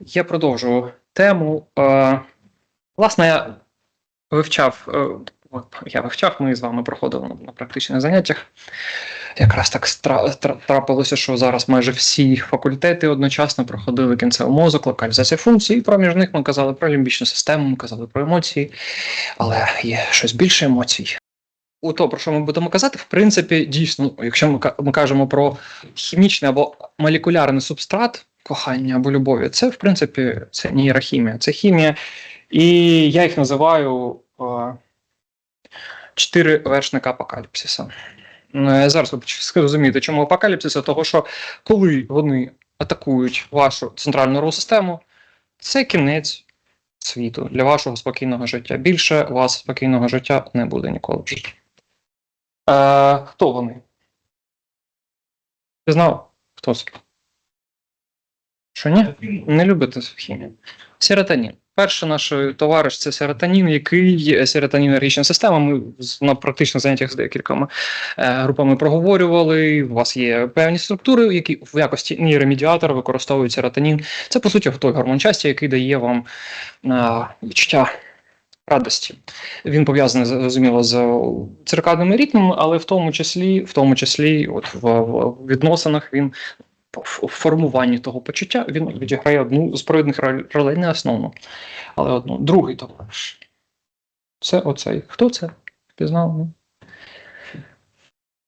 Я продовжу тему. Е, власне, я вивчав, е, я вивчав, ми з вами проходили на, практичних заняттях. Якраз так трапилося, що зараз майже всі факультети одночасно проходили кінцевий мозок, локалізація функцій. І проміж них ми казали про лімбічну систему, ми казали про емоції, але є щось більше емоцій. У то, про що ми будемо казати, в принципі, дійсно, якщо ми кажемо про хімічний або молекулярний субстрат кохання або любові, це, в принципі, це нейрохімія, це хімія. І я їх називаю е, чотири вершника апокаліпсиса. Е, Зараз ви зрозумієте, чому апокаліпсиса, того що коли вони атакують вашу центральну нервову систему, це кінець світу для вашого спокійного життя. Більше у вас спокійного життя не буде ніколи в житті. Е, хто вони? Ти знав? Хто це? Що ні? Не любите хімію. Серотонін. Перший наш товариш це серотонін, який серотонінергічна система. Ми на практичних заняттях з декількома е, групами проговорювали. У вас є певні структури, які в якості нейромедіатора використовують серотонін. Це по суті той гормон щастя, який дає вам е, відчуття радості. Він пов'язаний зрозуміло з циркадними ритмами, але в тому числі, в тому числі, от в, в відносинах він в формуванні того почуття він відіграє одну з провідних ролей, не основну, але одну. Другий товариш. Це оцей. Хто це? Пізнав? Ну.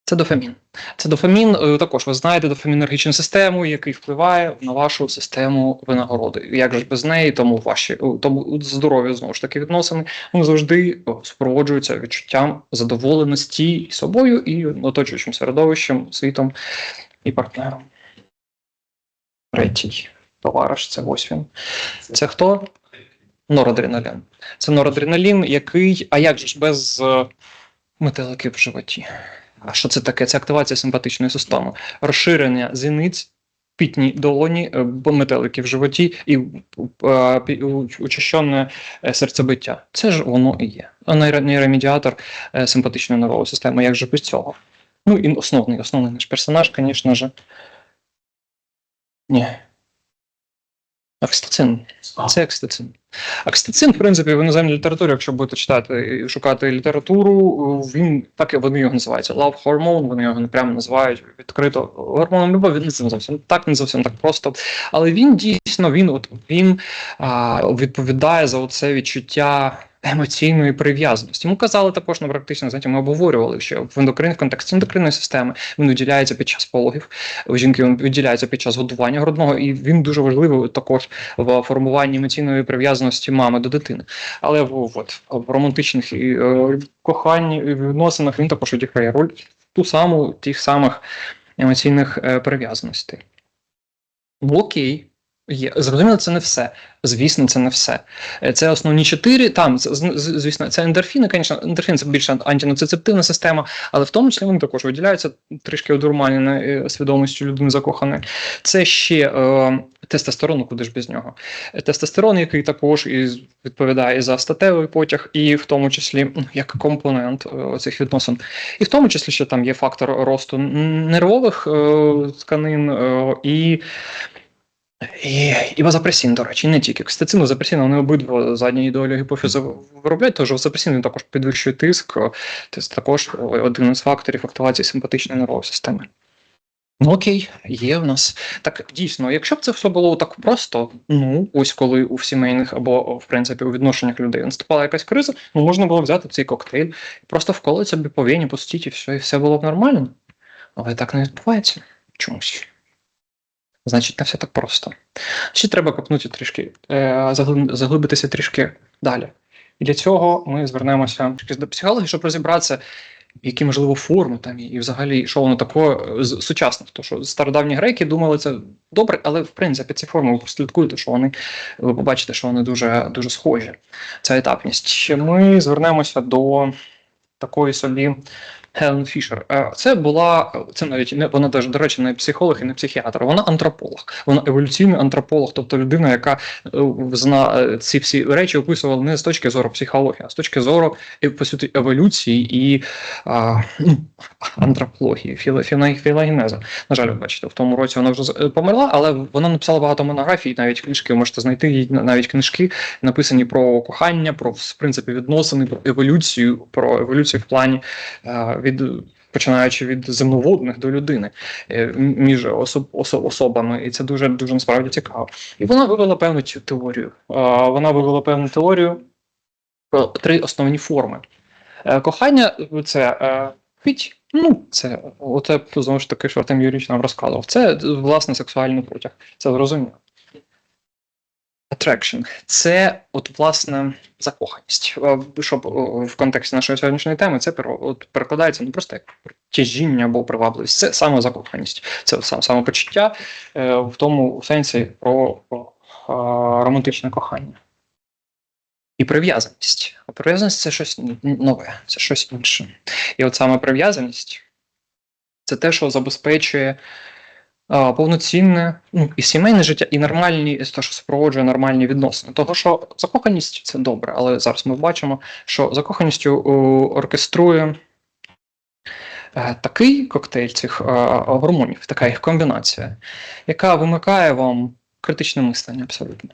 Це дофамін. Це дофамін, е, також ви знаєте дофамінергічну систему, який впливає на вашу систему винагороди. Як же без неї, тому ваші е, тому здоров'я знову ж таки відносини вони завжди супроводжуються відчуттям задоволеності собою, і оточуючим середовищем, світом і партнером. Третій товариш, це ось він. Це хто? Норадреналін. Це норадреналін, який. А як же ж без е, метеликів в животі? А що це таке? Це активація симпатичної системи, розширення зіниць, пітні долоні, е, метелики в животі і е, пі- у- учащенне е, серцебиття. Це ж воно і є. Нейромедіатор симпатичної нервової системи. Як же без цього? Ну і основний, основний наш персонаж, звісно ж. Ні. Окситоцин. Це окситоцин. Окситоцин, в принципі, в іноземній літературі, якщо будете читати і шукати літературу, він так і вони його називаються. Love hormone, вони його прямо називають відкрито гормоном любові. Не зовсім так, не зовсім так просто. Але він дійсно він, от він а, відповідає за оце відчуття. Емоційної прив'язаності. Ми казали також на практично, знаєте, ми обговорювали, що в ендокрин, контексті ендокринної системи він виділяється під час пологів, у жінки він виділяється під час годування грудного, і він дуже важливий також в формуванні емоційної прив'язаності мами до дитини. Але в, от, в романтичних і, е, коханні відносинах він також відіграє роль ту саму тих самих емоційних е, прив'язаностей. Ну, окей. Є. Зрозуміло, це не все. Звісно, це не все. Е, Це основні чотири. Там, звісно, це ендорфіни, звісно, ендорфін це більше антинацицептивна система, але в тому числі вони також виділяються трішки одурманені свідомістю людини закоханої. Це ще е, тестостерон, ну куди ж без нього. Е, Тестостерон, який також і відповідає за статевий потяг, і в тому числі як компонент е, цих відносин. І в тому числі ще там є фактор росту нервових е, тканин е, і. І, і вазопресін, до речі, не тільки. Окситоцин, вазопресін, вони обидва задні ідеолі гіпофізу виробляють, тож вазопресін також підвищує тиск, це також один із факторів активації симпатичної нервової системи. Ну окей, є в нас. Так дійсно, якщо б це все було так просто, ну ось коли у сімейних або в принципі у відношеннях людей наступала якась криза, ну можна було взяти цей коктейль, просто вколоти собі по вені, пустіть і все, і все було б нормально. Але так не відбувається чомусь. Значить, не все так просто. Ще треба копнути трішки, е, заглибитися трішки далі. І для цього ми звернемося до психології, щоб розібратися, які можливо форми там і взагалі, що воно таке е, з сучасних. То що стародавні греки думали це добре, але в принципі ці форми ви прослідкуєте, що вони ви побачите, що вони дуже дуже схожі. Ця етапність. Ще ми звернемося до такої собі Хелен Фішер. Е, Це була це навіть не вона теж, до речі, не психолог і не психіатр. Вона антрополог. Вона еволюційний антрополог, тобто людина, яка е, зна е, ці всі речі описувала не з точки зору психології, а з точки зору по суті еволюції і а, ну, антропології, філо. На жаль, бачите, в тому році вона вже померла, але вона написала багато монографій, навіть книжки. Ви можете знайти її навіть книжки, написані про кохання, про в принципі відносини, про еволюцію, про еволюцію в плані від. Починаючи від земноводних до людини е, між особ, осо- особами, і це дуже дуже насправді цікаво. І вона вивела певну теорію. Е, Вона вивела певну теорію про три основні форми. Е, Кохання це е, хить, ну це оце знову ж таки, що Артем Юрійович нам розказував. Це власне сексуальний потяг. Це зрозуміло. Attraction – це от власне закоханість. Е, Щоб в контексті нашої сьогоднішньої теми це от, перекладається не просто як тяжіння або привабливість, це саме закоханість. Це сам самопочуття е, в тому сенсі про, е, романтичне кохання. І прив'язаність. А прив'язаність це щось нове, це щось інше. І от саме прив'язаність це те, що забезпечує повноцінне ну, і сімейне життя, і нормальні, те, що супроводжує нормальні відносини. Того, що закоханість це добре, але зараз ми бачимо, що закоханістю оркеструє е, такий коктейль цих е, гормонів, така їх комбінація, яка вимикає вам критичне мислення абсолютно.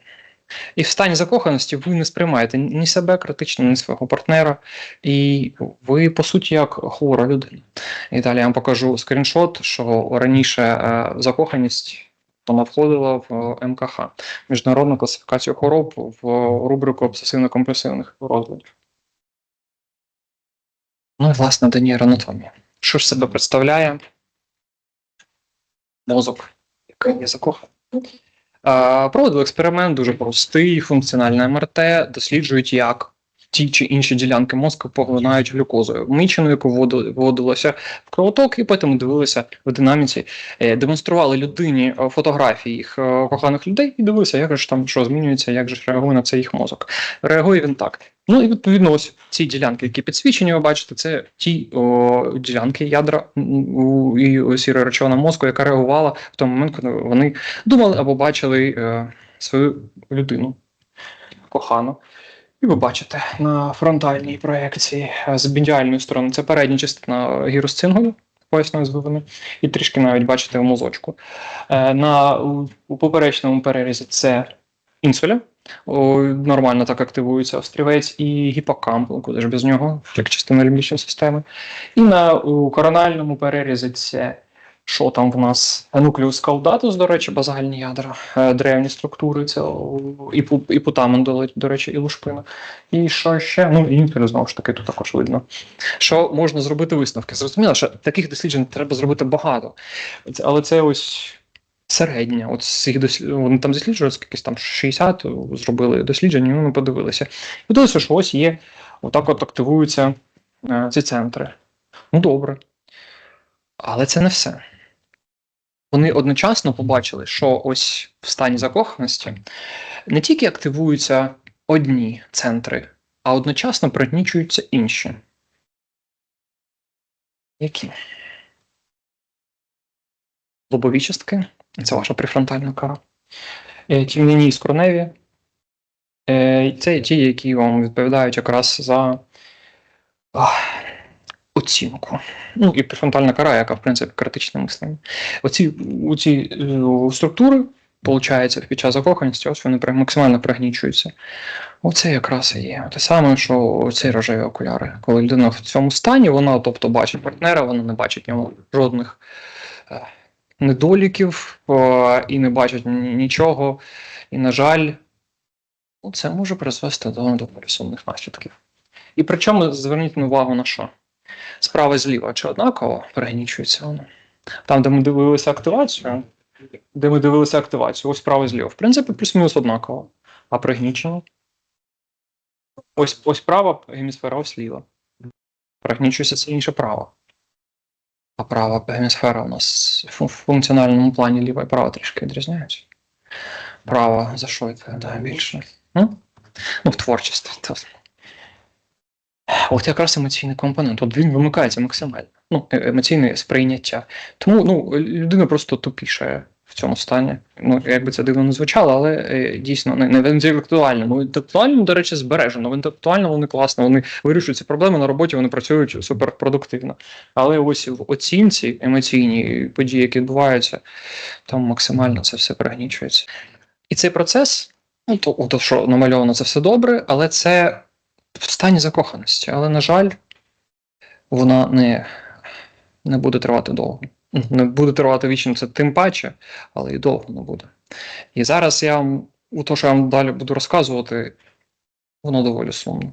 І в стані закоханості ви не сприймаєте ні себе критично, ні свого партнера, і ви, по суті, як хвора людина. І далі я вам покажу скріншот, що раніше е, закоханість вона входила в е, МКХ міжнародну класифікацію хвороб в рубрику обсесивно-компульсивних розладів. Ну і власне до нейроанатомія. Що ж себе представляє мозок, який є закоханий? Проводили експеримент дуже простий, функціональне МРТ, досліджують, як ті чи інші ділянки мозку поглинають глюкозою. Мічену, яку вводи- вводилося в кровоток, і потім дивилися в динаміці, е, демонстрували людині е, фотографії їх е, коханих людей і дивилися, як ж там що змінюється, як же реагує на це їх мозок. Реагує він так. Ну і відповідно, ось ці ділянки, які підсвічені, ви бачите, це ті о, ділянки ядра і сіра речовина мозку, яка реагувала в той момент, коли вони думали або бачили е, свою людину кохану. І ви бачите на фронтальній проекції е, з бідіальної сторони це передня частина гіросцингою поясної звивини, і трішки навіть бачите в мозочку. Е, На у, у поперечному перерізі це інсуля. Нормально так активується острівець і гіпокамп, ну, куди ж без нього, як частина лімбічної системи. І на корональному перерізі це що там в нас? Нуклеус каудатус, до речі, базальні ядра, е, древні структури, це і, і до, речі, і лушпина. І що ще? Ну, і знову ж таки, тут також видно. Що можна зробити висновки? Зрозуміло, що таких досліджень треба зробити багато. Але це ось середня. От з дослід... Вони там досліджують, скільки там 60 зробили досліджень, і ми подивилися. Подивилися, що ось є, отак от активуються е, ці центри. Ну, добре. Але це не все. Вони одночасно побачили, що ось в стані закоханості не тільки активуються одні центри, а одночасно пригнічуються інші. Які? Лобові частки, це ваша префронтальна кора. Е, Тім'яні і скроневі. Е, Це ті, які вам відповідають якраз за оцінку. Ну і префронтальна кора, яка, в принципі, критичне мислення. Оці, оці е, структури, виходить, під час закоханості, ось вони максимально пригнічуються. Оце якраз і є. Те саме, що ці рожеві окуляри. Коли людина в цьому стані, вона, тобто, бачить партнера, вона не бачить в ньому жодних недоліків е, і не бачить ні- нічого. І, на жаль, ну, це може призвести до доволі сумних наслідків. І причому зверніть увагу на що? Справа зліва чи однаково пригнічується воно. Там, де ми дивилися активацію, де ми дивилися активацію, ось справа зліва. В принципі, плюс-мінус однаково. А пригнічено. Ось, ось права гемісфера, ось ліва. Пригнічується це інше право. А права гемісфера у нас в функціональному плані ліва і права трішки відрізняються. Права за що відповідає більше? Ну, ну в творчості. От якраз емоційний компонент, от він вимикається максимально. Ну, е- емоційне сприйняття. Тому ну, людина просто тупішає в цьому стані. Ну, якби це дивно не звучало, але е, дійсно не, не в інтелектуальному. В інтелектуальному, до речі, збережено. В інтелектуальному вони класно, вони вирішують ці проблеми на роботі, вони працюють суперпродуктивно. Але ось в оцінці емоційні події, які відбуваються, там максимально це все пригнічується. І цей процес, ну то, то що намальовано, це все добре, але це в стані закоханості. Але, на жаль, вона не, не буде тривати довго. Не буде тривати вічно, це тим паче, але і довго не буде. І зараз я вам, у то, що я вам далі буду розказувати, воно доволі сумно.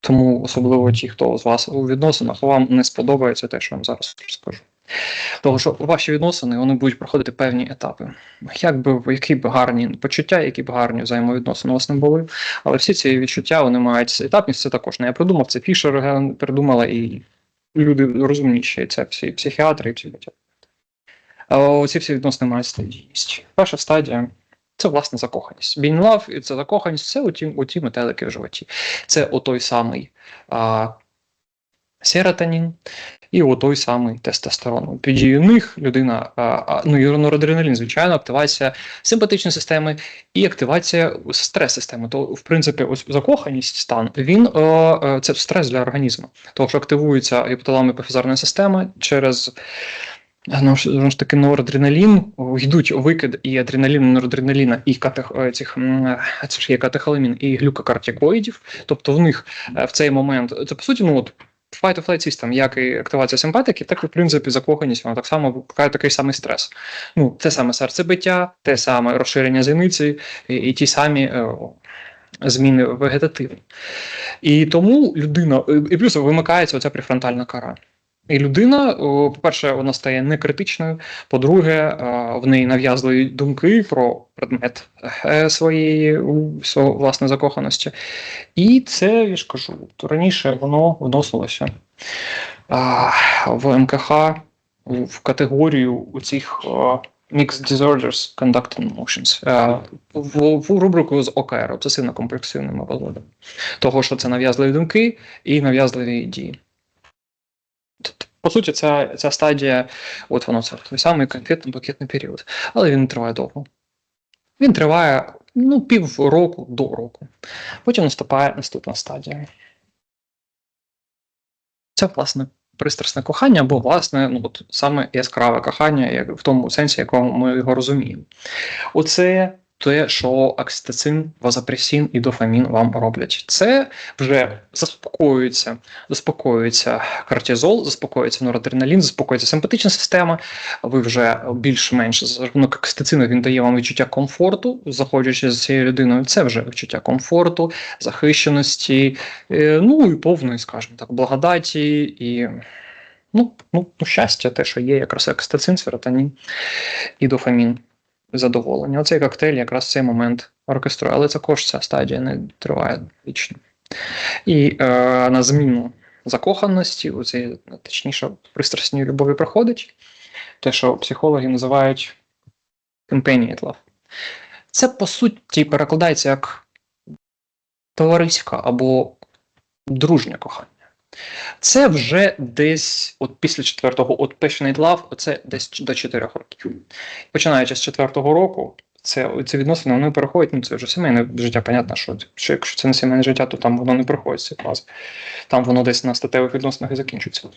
Тому особливо ті, хто з вас у відносинах, вам не сподобається те, що я вам зараз розкажу. Тому що ваші відносини вони будуть проходити певні етапи. Як би які б гарні почуття, які б гарні взаємовідносини у вас не були, але всі ці відчуття вони мають етапність. Це також не я придумав, це Фішер придумала і люди розумніші, це всі психіатри і психотерапевти. А Оці всі відносини мають стадійність. Перша стадія це власне закоханість. Being love і це закоханість, це оті, оті метелики в животі. Це отой самий а, серотонін і отой самий тестостерон. Під дією них людина, а, а, ну норадреналін, звичайно, активація симпатичної системи і активація стрес-системи. То, в принципі, ось закоханість стан він е, е, це стрес для організму, тому що активується гіпоталамо епіфізарна система через. Ну, ж таки, норадреналін, йдуть викид і адреналіну, і норадреналіна, і катех, е, цих, е, це ж є катехоламін, і глюкокортикоїдів. Тобто в них е, в цей момент, це по суті, ну от fight or flight system, як і активація симпатики, так і в принципі закоханість, вона так само викликає такий самий стрес. Ну, те саме серцебиття, те саме розширення зіниці, і, і ті самі. е, Зміни вегетативні. І тому людина, і плюс вимикається оця префронтальна кора. І людина, по-перше, вона стає некритичною. По-друге, е, в неї нав'язливі думки про предмет е, своєї свого, власне закоханості. І це, я ж кажу, раніше воно вносилося в МКХ в категорію цих Mixed Disorders Conducting Emotions е, в, в рубрику з ОКР, обсесивно компульсивними розладами. Того, що це нав'язливі думки і нав'язливі дії. По суті, ця, ця стадія, от воно це той самий конфетно-букетний період, але він не триває довго. Він триває ну, пів до року. Потім наступає наступна стадія. Це, власне, пристрасне кохання, або, власне, ну, от, саме яскраве кохання, як, в тому сенсі, якому ми його розуміємо. Оце те, що окситоцин, вазопресін і дофамін вам роблять. Це вже заспокоюється, заспокоюється кортизол, заспокоюється норадреналін, заспокоюється симпатична система. Ви вже більш-менш за рахунок окситоцину він дає вам відчуття комфорту, заходячи з цією людиною. Це вже відчуття комфорту, захищеності, е, ну і повної, скажімо так, благодаті і. Ну, ну, ну, щастя, те, що є якраз окситоцин, серотонін і дофамін задоволення. Оцей коктейль якраз цей момент оркеструє, але також ця стадія не триває вічно. І е, на зміну закоханості, у цій, точніше, пристрасній любові приходить те, що психологи називають companion love. Це, по суті, перекладається як товариська або дружнє кохання. Це вже десь, от після четвертого, от Passionate Love, оце десь до 4 років. Починаючи з четвертого року, це ці відносини вони переходять. Ну це вже сімейне життя. Понятно, що, що якщо це не сімейне життя, то там воно не проходить ці фази. Там воно десь на статевих відносинах і закінчується.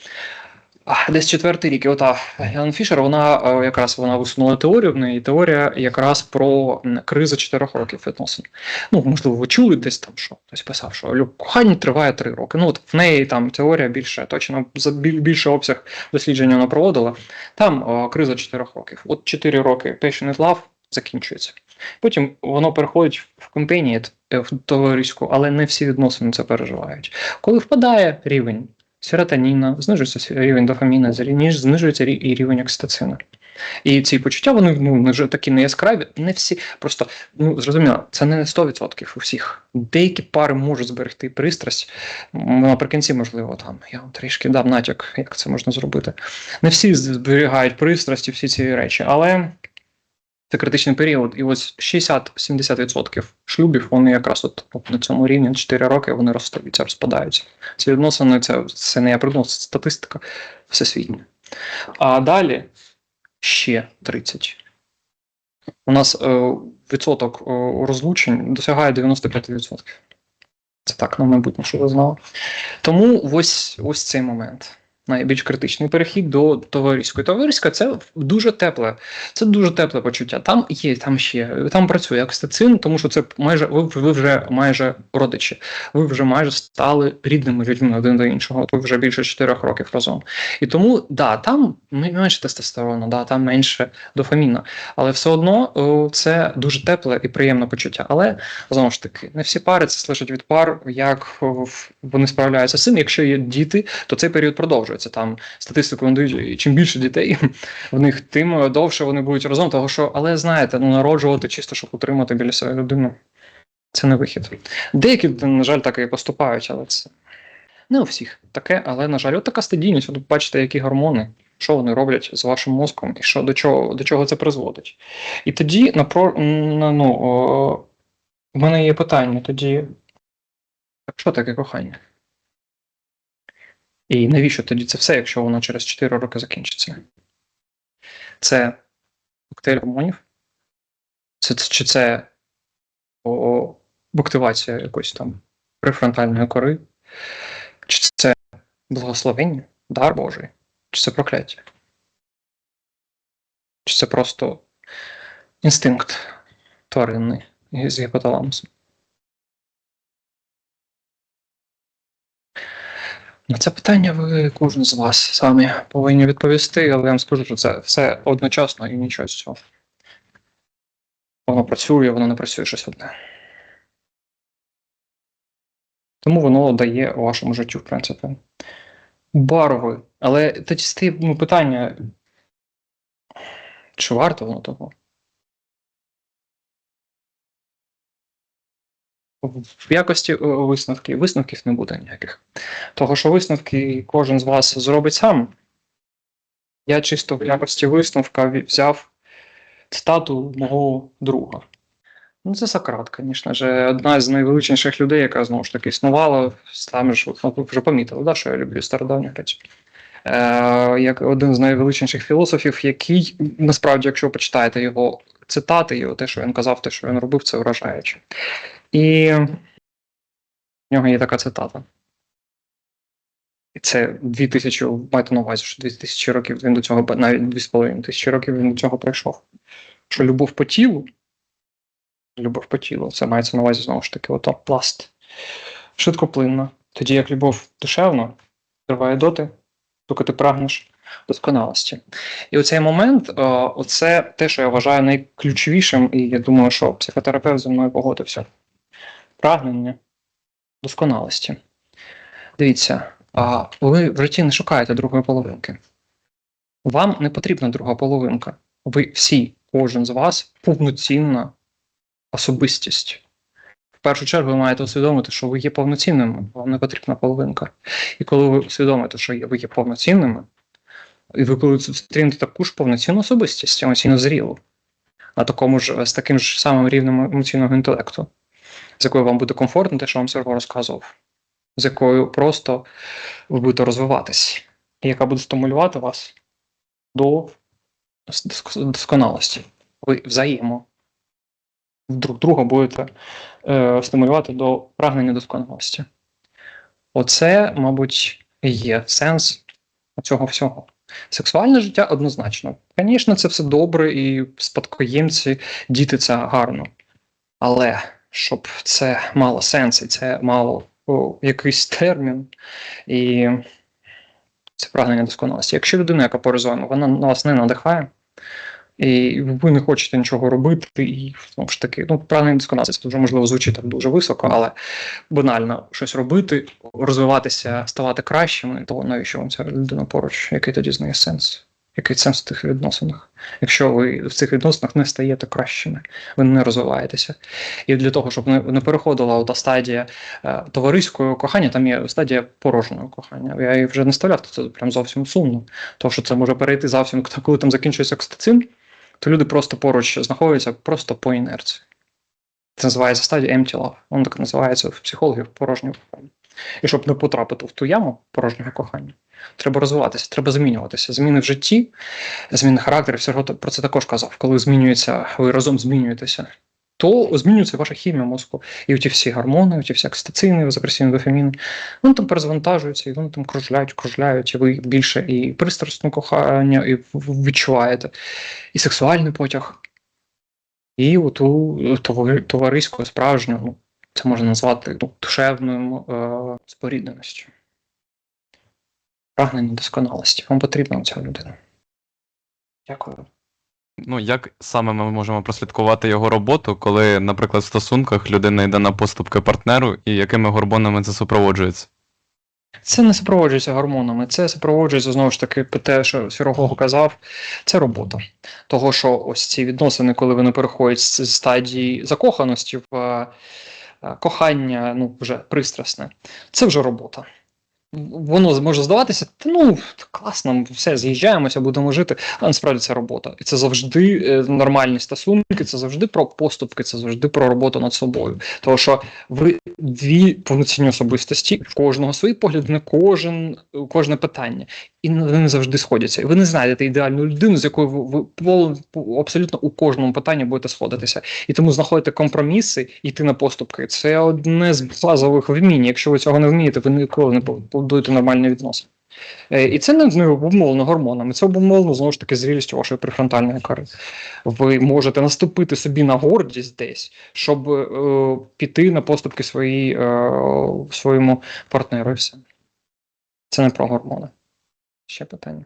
Десь четвертий рік. І ота Ян Фішер, вона е, якраз вона висунула теорію. В неї теорія якраз про кризу 4 років відносин. Ну, можливо, ви чули десь там, що хтось писав, що кохання триває 3 роки. Ну, от в неї там теорія більше точно за біль- більший обсяг дослідження вона проводила. Там о, криза 4 років. От 4 роки Passionate Love закінчується. Потім воно переходить в компанії в товариську, але не всі відносини це переживають. Коли впадає рівень серотоніна, знижується рівень дофаміна, зрі- знижується і рівень окситоцину. І ці почуття, вони ну, вже такі не яскраві, не всі. Просто ну зрозуміло, це не 100% у всіх. Деякі пари можуть зберегти пристрасть. Наприкінці, можливо, там я вам трішки дам натяк, як це можна зробити. Не всі зберігають пристрасті, всі ці речі, але Це критичний період, і ось 60-70% шлюбів вони якраз от, от на цьому рівні 4 роки вони розстаються, розпадаються. Ці відносини це, це не я придумав, це статистика всесвітня. А далі ще 30. У нас е, відсоток е, розлучень досягає 95%. Це так, на майбутнє, що ви знали. Тому ось, ось цей момент. Найбільш критичний перехід до товариської. Товариська це дуже тепле, це дуже тепле почуття. Там є, там ще там працює окситоцин, тому що це майже ви, ви вже майже родичі. Ви вже майже стали рідними людьми один до іншого. Ви вже більше 4 років разом. І тому да, там менше тестостерону, да, там менше дофаміна, але все одно це дуже тепле і приємне почуття. Але знову ж таки, не всі пари це залежить від пар, як вони справляються з цим. Якщо є діти, то цей період продовжується. Там статистику надають, і чим більше дітей в них, тим довше вони будуть разом. Того що, але знаєте, ну народжувати чисто, щоб утримати біля себе людину. Це не вихід. Деякі, на жаль, так і поступають, але це не у всіх таке, але, на жаль, от така стадійність. От бачите, які гормони, що вони роблять з вашим мозком, і що до чого до чого це призводить. І тоді напро, ну, о, в мене є питання: тоді, що таке кохання? І навіщо тоді це все, якщо воно через 4 роки закінчиться? Це коктейль гормонів? Це, чи це о, активація якоїсь там префронтальної кори? Чи це благословення, дар Божий? Чи це прокляття? Чи це просто інстинкт тваринний з гіпоталамусом? На це питання ви кожен з вас самі повинні відповісти, але я вам скажу, що це все одночасно і нічого з цього. Воно працює, воно не працює щось одне. Тому воно дає вашому життю, в принципі. Барви. Але тоді стає ну, питання, чи варто воно того? В якості висновків висновків не буде ніяких. Того, що висновки кожен з вас зробить сам. Я чисто в якості висновка взяв цитату мого друга. Ну, це Сократ, звісно ж, одна з найвеличніших людей, яка знову ж таки існувала, саме ж ви вже помітили, да, що я люблю стародавню речі. Е, Як один з найвеличніших філософів, який насправді, якщо ви почитаєте його цитати, його те, що він казав, те, що він робив, це вражаюче. І в нього є така цитата. І це 2000, маєте на увазі, що 2000 років він до цього, навіть 2,5 тисячі років він до цього прийшов. Що любов по тілу, любов по тілу, це мається на увазі знову ж таки, ото пласт. Швидкоплинна. Тоді як любов душевна, триває доти, доки ти прагнеш досконалості. І оцей момент, о, оце те, що я вважаю найключовішим, і я думаю, що психотерапевт зі мною погодився. Прагнення досконалості. Дивіться, а ви в житті не шукаєте другої половинки. Вам не потрібна друга половинка. Ви всі, кожен з вас, повноцінна особистість. В першу чергу ви маєте усвідомити, що ви є повноцінними, вам не потрібна половинка. І коли ви усвідомите, що ви є повноцінними, і ви коли зустрінете таку ж повноцінну особистість, емоційно зрілу, на такому ж з таким ж самим рівнем емоційного інтелекту, з якою вам буде комфортно, те, що вам Серго розказував, з якою просто ви будете розвиватись, і яка буде стимулювати вас до досконалості. Ви взаємо друг друга будете е, стимулювати до прагнення досконалості. Оце, мабуть, є сенс цього всього. Сексуальне життя однозначно. Звісно, це все добре, і спадкоємці, діти це гарно. Але щоб це мало сенс, і це мало о, якийсь термін, і це прагнення досконалості. Якщо людина, яка поризована, вона на вас не надихає, і ви не хочете нічого робити, і знову ж таки, ну, прагнення досконалості, це вже можливо звучить так дуже високо, але банально щось робити, розвиватися, ставати кращими, то навіщо вам ця людина поруч? Який тоді з неї сенс? Який сенс в тих відносинах? Якщо ви в цих відносинах не стаєте кращими, ви не розвиваєтеся. І для того, щоб не, переходила та стадія е, товариського кохання, там є стадія порожнього кохання. Я її вже не ставляв, то це прям зовсім сумно. Тому що це може перейти зовсім, коли там закінчується окситоцин, то люди просто поруч знаходяться просто по інерції. Це називається стадія empty love. Воно так називається в психологів порожнього кохання. І щоб не потрапити в ту яму порожнього кохання, треба розвиватися, треба змінюватися. Зміни в житті, зміни характеру, Сергій про це також казав. Коли змінюється, ви разом змінюєтеся, то змінюється ваша хімія мозку. І ті всі гормони, ті всі окситоцини, закресіни, дофаміни, вони там перезвантажуються, і вони там кружляють, кружляють, і ви більше і пристрасне кохання, і відчуваєте, і сексуальний потяг, і оту товариську, справжню, це можна назвати ну, душевною е, спорідненістю. Прагнення досконалості. Вам потрібна ця людина. Дякую. Ну, як саме ми можемо прослідкувати його роботу, коли, наприклад, в стосунках людина йде на поступки партнеру, і якими гормонами це супроводжується? Це не супроводжується гормонами, це супроводжується знову ж таки те, що Сірого казав, це робота. Того, що ось ці відносини, коли вони переходять з стадії закоханості в е, кохання, ну вже пристрасне, це вже робота. Воно може здаватися, та ну класно, все, з'їжджаємося, будемо жити. А насправді це робота. І це завжди е, нормальні стосунки, це завжди про поступки, це завжди про роботу над собою. Тому що ви дві повноцінні особистості, в кожного свої погляди на кожен, кожне питання. І вони завжди сходяться. І ви не знайдете ідеальну людину, з якою ви, ви по- абсолютно у кожному питанні будете сходитися. І тому знаходити компроміси йти на поступки. Це одне з базових вмінь. Якщо ви цього не вмієте, ви ніколи не побудуєте нормальні відносини. Е, І це не, обумовлено гормонами, це обумовлено знову ж таки зрілістю вашої префронтальної кори. Ви можете наступити собі на гордість десь, щоб е, піти на поступки свої, е, своєму партнеру. Це не про гормони. Ще питання.